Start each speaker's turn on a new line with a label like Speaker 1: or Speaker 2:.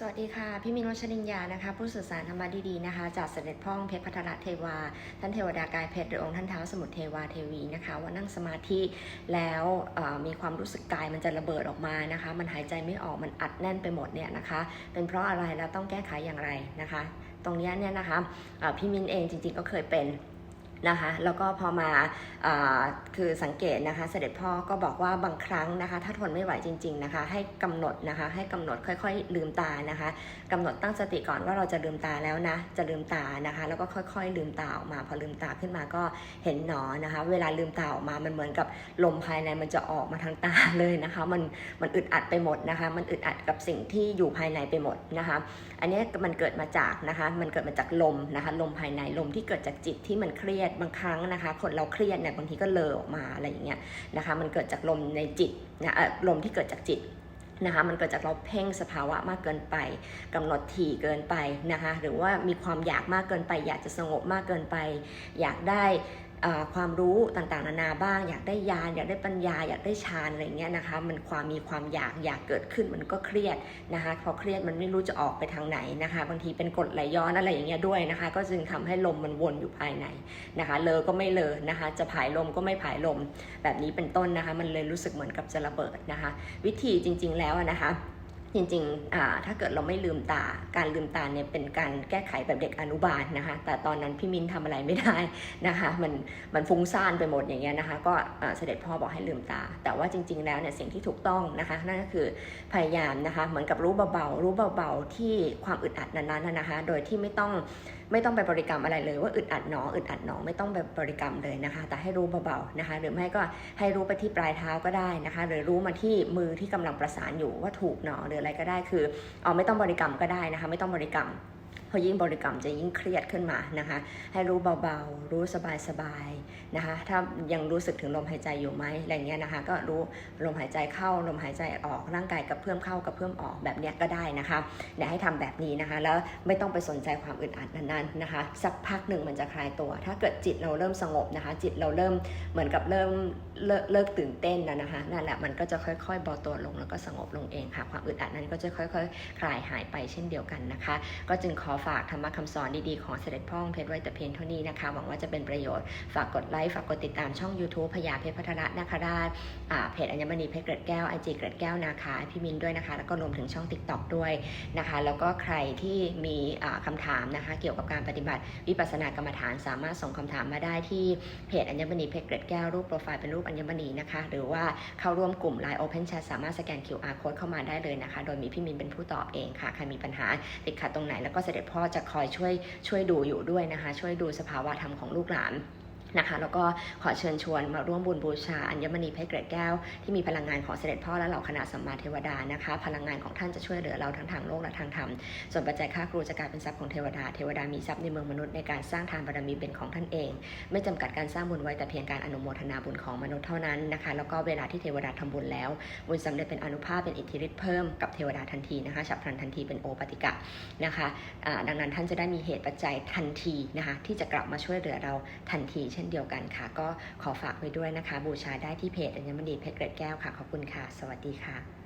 Speaker 1: สวัสดีค่ะ พี่มินวชริญญานะคะ ผู้สื่อสารธรรมะดีๆนะคะ จากเสด็จพ่อองเพชรพัทรเทวา ท่านเทวดากายเพชรหรือองค์ท่านเท้าสมุทรเทวาเทวีนะคะ ว่านั่งสมาธิแล้วมีความรู้สึกกายมันจะระเบิดออกมานะคะ มันหายใจไม่ออกมันอัดแน่นไปหมดเนี่ยนะคะ เป็นเพราะอะไรแล้วต้องแก้ไขอย่างไรนะคะ ตรงนี้เนี่ยนะคะพี่มินเองจริงๆก็เคยเป็น นะคะแล้วก็พอมาอคือสังเกตนะคะ เสด็จพ่อก็บอกว่าบางครั้งนะคะ ถ้าทนไม่ไหวจริง ๆนะคะ ให้กำหนดนะคะ ให้กำหนดค่อย ๆ ลืมตานะคะกำหนดตั้งสติก่อนว่าเราจะลืมตาแล้วนะ จะลืมตานะคะ แล้วก็ค่อยๆ ลืมตาออกมา พอลืมตาขึ้นมาก็เห็นหนอนะคะ เวลาลืมตาออกมามันเหมือนกับลมภายในมันจะออกมาทางตาเลยนะคะ มันมันอึดอัดไปหมดนะคะ มันอึดอัดกับสิ่งที่อยู่ภายในไปหมดนะคะ อันนี้มันเกิดมาจากนะคะ มันเกิดมาจากลมนะคะ ลมภายในลมที่เกิดจากจิตที่มันเครียดบางครั้งนะคะ คนเราเครียดเนี่ยบางทีก็เลอออกมาอะไรอย่างเงี้ยนะคะ มันเกิดจากลมในจิตนะเอ่อลมที่เกิดจากจิตนะคะมันเกิดจากเราเพ่งสภาวะมากเกินไปกำหนดถี่เกินไปนะคะหรือว่ามีความอยากมากเกินไป อยากจะสงบมากเกินไป อยากได้ ความรู้ต่างๆ นานาบ้าง อยากได้ญาณอยากได้ปัญญา อยากได้ฌานอะไรเงี้ยนะคะ มันความมีความอยากอยากเกิดขึ้นมันก็เครียดนะคะพอเครียดมันไม่รู้จะออกไปทางไหนนะคะ บางทีเป็นกรดไหลย้อนอะไรอย่างเงี้ยด้วยนะคะ ก็จึงทำให้ลมมันวนอยู่ภายในนะคะ เลอก็ไม่เลอนะคะ จะผายลมก็ไม่ผายลมแบบนี้เป็นต้นนะคะ มันเลยรู้สึกเหมือนกับจะระเบิดนะคะ วิธีจริง ๆแล้วนะคะ จริงๆ ถ้าเกิดเราไม่ลืมตา การลืมตาเนี่ยเป็นการแก้ไขแบบเด็กอนุบาลนะคะ แต่ตอนนั้นพี่มินทำอะไรไม่ได้นะคะ มันมันฟุ้งซ่านไปหมดอย่างเงี้ยนะคะ ก็เสด็จพ่อบอกให้ลืมตา แต่ว่าจริง ๆ แล้วเนี่ยสิ่งที่ถูกต้องนะคะ นั่นก็คือพยายามนะคะ เหมือนกับรู้เบาๆ รู้เบาๆ ที่ความอึดอัดนั้นๆนะคะ โดยที่ไม่ต้องไม่ต้องไปบริกรรมอะไรเลยว่าอึดอัดหนออึดอัดหนอไม่ต้องไปบริกรรมเลยนะคะ แต่ให้รู้เบาๆนะคะ หรือไม่ก็ให้รู้ไปที่ปลายเท้าก็ได้นะคะ หรือรู้มาที่มือที่กำลังประสานอยู่ว่าถูกหนอหรืออะไรก็ได้คือเอาไม่ต้องบริกรรมก็ได้นะคะ ไม่ต้องบริกรรม พราะยิ่งบริกรรมจะยิ่งเครียดขึ้นมานะคะ ให้รู้เบาๆ รู้สบายๆนะคะ ถ้ายังรู้สึกถึงลมหายใจอยู่ไหมอะไรเงี้ยนะคะ ก็รู้ลมหายใจเข้าลมหายใจออกร่างกายกับเพิ่มเข้ากับเพิ่มออกแบบเนี้ยก็ได้นะคะเดี๋ยวให้ทำแบบนี้นะคะ แล้วไม่ต้องไปสนใจความอึดอัดนั้นๆนะคะ สักพักหนึ่งมันจะคลายตัว ถ้าเกิดจิตเราเริ่มสงบนะคะ จิตเราเริ่มเหมือนกับเริ่มเลิกเลิกตื่นเต้นแล้วนะคะนั่นแหละมันก็จะค่อยๆเบาตัวลงแล้วก็สงบลงเองค่ะ ความอึดอัดนั้นก็จะค่อยๆ คลายหายไปเช่นเดียวกันนะคะ ก็จึงขอฝากธรรมะคำสอนดีๆ ของเสด็จพ่อองเพชรไว้แต่เพียงเท่านี้นะคะ หวังว่าจะเป็นประโยชน์ ฝากกดไลค์ ฝากกดติดตามช่อง YouTube พญาเพชรพัฒระนาคราชเพจอัญมณีเพชรเกร็ดแก้วไอจีเกร็ดแก้วนาคาพี่มินด้วยนะคะ แล้วก็รวมถึงช่อง TikTok ด้วยนะคะ แล้วก็ใครที่มีอ่าคำถามนะคะ เกี่ยวกับการปฏิบัติวิปัสสนากรรมฐานสามารถส่งคำถามมาได้ที่เพจอัญมณีเพชรเกร็ดแก้วรูปโปรไฟล์เป็นรูปอัญมณีนะคะ หรือว่าเข้าร่วมกลุ่ม Line Open Chat สามารถสแกน QR Code เข้ามาได้เลยนะคะ โดยมีพี่มินเป็นผู้ตอบเองค่ะใครมีปัญหาติดขัดตรงไหนแล้วก็เสด็จพ่อจะคอยช่วยช่วยดูอยู่ด้วยนะคะ ช่วยดูสภาวะธรรมของลูกหลาน นะคะแล้วก็ขอเชิญชวนมาร่วมบุญบูชาอัญมณีเพชรเกร็ดแก้วที่มีพลังงานของเสด็จพ่อและเหล่าคณะสัมมาเทวดานะคะ พลังงานของท่านจะช่วยเหลือเราทั้งทางโลกและทางธรรมส่วนปัจจัยค่าครูจะกลายเป็นทรัพย์ของเทวดาเทวดามีทรัพย์ในเมืองมนุษย์ในการสร้างทานบารมีเป็นของท่านเอง ไม่จำกัดการสร้างบุญไว้แต่เพียงการอนุโมทนาบุญของมนุษย์เท่านั้นนะคะแล้วก็เวลาที่เทวดาทำบุญแล้ว บุญสำเร็จเป็นอนุภาพเป็นอิทธิฤทธิ์เพิ่มกับเทวดาทันทีนะคะฉับพลันทันทีเป็นโอปติกะนะคะดังนั้นท่านจะได้มีเหตุปัจจัยทันทีนะคะที่จะกลับมาช่วยเหลือเราทันทีเช่นเดียวกันค่ะ ก็ขอฝากไว้ด้วยนะคะ บูชาได้ที่เพจอัญมณีเพชรเกร็ดแก้วค่ะ ขอบคุณค่ะ สวัสดีค่ะ